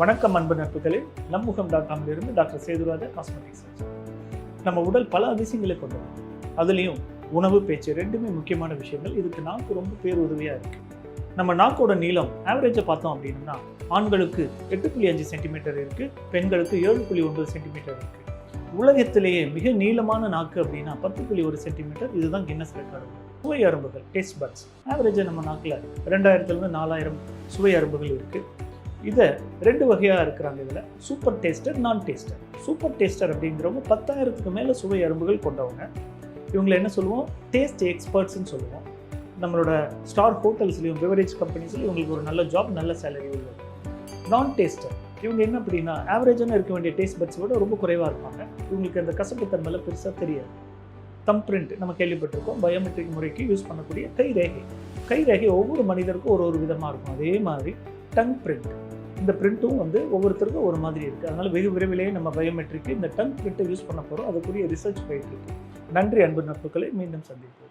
வணக்கம் அன்பு நட்புகளே. நம்முகம் டாட் காமிலிருந்து டாக்டர் சேதுராஜ காஸ்மெட்டிக் சர்ஜன் நம்ம உடல் பல அதிசயங்களை கொண்டு அதுலேயும் உணவு பேச்சு ரெண்டுமே முக்கியமான விஷயங்கள். இதுக்கு நாக்கு ரொம்ப பேருதவியாக இருக்குது நம்ம நாக்கோட நீளம் ஆவரேஜை பார்த்தோம் அப்படின்னா ஆண்களுக்கு எட்டு புள்ளி அஞ்சு சென்டிமீட்டர் இருக்குது பெண்களுக்கு ஏழு புள்ளி ஒன்பது சென்டிமீட்டர் இருக்குது உலகத்திலேயே மிக நீளமான நாக்கு அப்படின்னா பத்து புள்ளி ஒரு சென்டிமீட்டர் இதுதான் கின்னஸ் ரெக்கார்டு சுவை அரும்புகள் டேஸ்ட் பட்ஸ் ஆவரேஜாக நம்ம நாக்கில் ரெண்டாயிரத்துலேருந்து நாலாயிரம் சுவை அரும்புகள் இருக்குது இதை ரெண்டு வகையாக இருக்கிறாங்க இதில். சூப்பர் டேஸ்டர் நான் டேஸ்டர் சூப்பர் டேஸ்டர் அப்படிங்கிறவங்க பத்தாயிரத்துக்கு மேலே சுவை அரும்புகள் கொண்டவங்க. இவங்களை என்ன சொல்லுவோம்? டேஸ்ட் எக்ஸ்பர்ட்ஸ்ன்னு சொல்லுவோம். நம்மளோட ஸ்டார் ஹோட்டல்ஸ்லையும் பெவரேஜ் கம்பெனிஸ்லையும் இவங்களுக்கு ஒரு நல்ல ஜாப் நல்ல சேலரி உள்ளது நான் டேஸ்டர் இவங்க என்ன அப்படின்னா ஆவரேஜான இருக்க வேண்டிய டேஸ்ட் பட்ஸ் விட ரொம்ப குறைவாக இருப்பாங்க. இவங்களுக்கு அந்த கசப்புத்தன்மையில் பெருசாக தெரியாது. தம் பிரிண்ட் நம்ம கேள்விப்பட்டிருக்கோம். பயோமெட்ரிக் முறைக்கு யூஸ் பண்ணக்கூடிய கை ரேகை கை ரேகை ஒவ்வொரு மனிதருக்கும் ஒரு ஒரு விதமாக இருக்கும். அதே மாதிரி டங் பிரிண்ட் இந்த பிரிண்ட்டும் வந்து ஒவ்வொருத்தருக்கும் ஒரு மாதிரி இருக்குது அதனால் வெகு விரைவிலேயே நம்ம பயோமெட்ரிக்கு இந்த டங் பிரிண்ட்டை யூஸ் பண்ண போகிறோம் அதுக்குரிய ரிசர்ச் போயிட்டு இருக்கு. நன்றி அன்பு நட்புகளை மீண்டும் சந்திப்போம்.